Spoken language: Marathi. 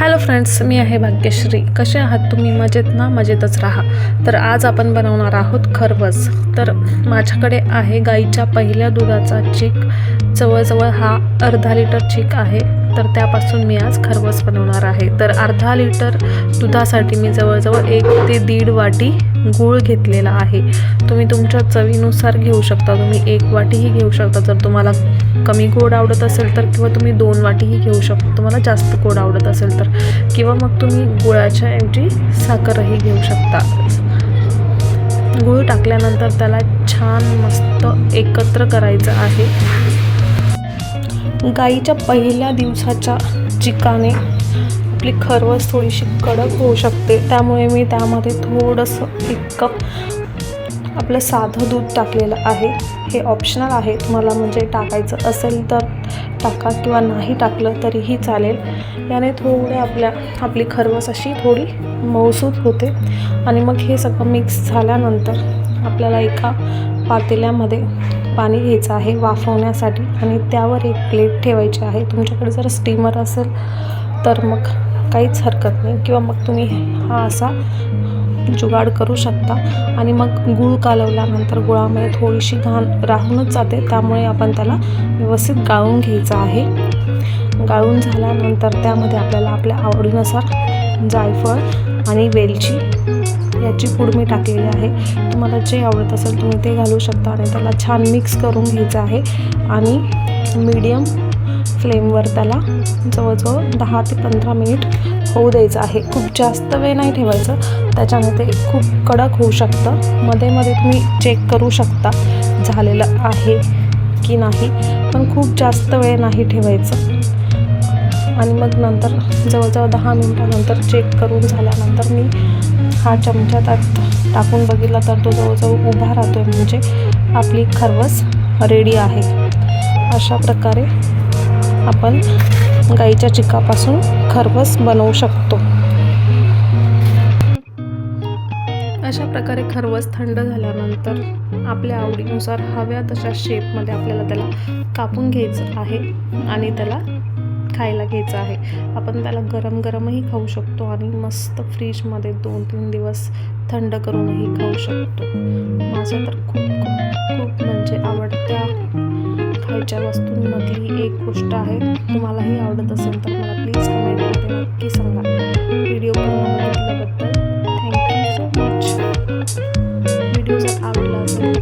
हॅलो फ्रेंड्स मी आहे भाग्यश्री. कसे आहात तुम्ही? मजेत ना? मजेतच राहा. तर आज आपण बनवणार आहोत खरवस. तर माझ्याकडे आहे गाईच्या पहिल्या दुधाचा चेक. जवळजवळ हा अर्धा लिटर चीक आहे. तर त्यापासून मी आज खरवस बनवणार आहे. तर अर्धा लिटर दुधासाठी मी जवळजवळ एक ते दीड वाटी गूळ घेतलेला आहे. तुम्ही तुमच्या चवीनुसार घेऊ शकता. तुम्ही एक वाटीही घेऊ शकता. जर तुम्हाला कमी गोड आवडत असेल तर किंवा तुम्ही दोन वाटीही घेऊ शकता. तुम्हाला जास्त गोड आवडत असेल तर. किंवा मग तुम्ही गुळाच्या ऐवजी साखरही घेऊ शकता. गूळ टाकल्यानंतर त्याला छान मस्त एकत्र करायचं आहे. गाईच्या पहिल्या दिवसाच्या चिकाने आपली खरवस थोडीशी कडक होऊ शकते. त्यामुळे मी त्यामध्ये थोडंसं एक कप आपलं साधं दूध टाकलेलं आहे. हे ऑप्शनल आहे. तुम्हाला म्हणजे टाकायचं असेल तर टाका किंवा नाही टाकलं तरीही चालेल. याने थोडे आपल्या आपली खरवस अशी थोडी मौसूद होते. आणि मग हे सगळं मिक्स झाल्यानंतर आपल्याला एका पातेल्यामध्ये पाणी घ्यायचं आहे वाफवण्यासाठी. आणि त्यावर एक प्लेट ठेवायची आहे. तुमच्याकडे जर स्टीमर असेल तर मग काहीच हरकत नाही. किंवा मग तुम्ही हा असा जुगाड करू शकता. आणि मग गूळ कालवल्यानंतर गुळामध्ये थोडीशी घाण राहूनच जाते. त्यामुळे आपण त्याला व्यवस्थित गाळून घ्यायचं आहे. गाळून झाल्यानंतर त्यामध्ये आपल्याला आपल्या आवडीनुसार जायफळ आणि वेलची याची पूड मी टाकलेली आहे. तुम्हाला जे आवडत असेल तुम्ही ते घालू शकता. आणि त्याला छान मिक्स करून घ्यायचं आहे. आणि मीडियम फ्लेमवर त्याला जवळजवळ दहा ते पंधरा मिनिट होऊ द्यायचं आहे. खूप जास्त वेळ नाही ठेवायचं. त्याच्याने ते खूप कडक होऊ शकतं. मध्ये मध्ये तुम्ही चेक करू शकता झालेलं आहे की नाही. पण खूप जास्त वेळ नाही ठेवायचं. आणि मग नंतर जवळजवळ दहा मिनटानंतर चेक करून झाल्यानंतर मी हा चमचा त्यात टाकून बघितला तर तो जवळजवळ उभा राहतो आहे म्हणजे आपली खरवस रेडी आहे. अशा प्रकारे आपण गाईच्या चिकापासून खरवस बनवू शकतो. अशा प्रकारे खरवस थंड झाल्यानंतर आपल्या आवडीनुसार हव्या तशा शेपमध्ये आपल्याला त्याला कापून घ्यायचं आहे आणि त्याला खायला घ्यायचं आहे. आपण त्याला गरम गरमही खाऊ शकतो आणि मस्त फ्रीजमध्ये दोन तीन दिवस थंड करूनही खाऊ शकतो. माझ्या तर खूप खूप म्हणजे आवडत्या खायच्या वस्तूंमधली एक गोष्ट आहे. तुम्हालाही आवडत असेल तर मला प्लीज कमेंटमध्ये नक्की सांगा. व्हिडिओ पूर्ण बघितल्याबद्दल thank you so much video असेल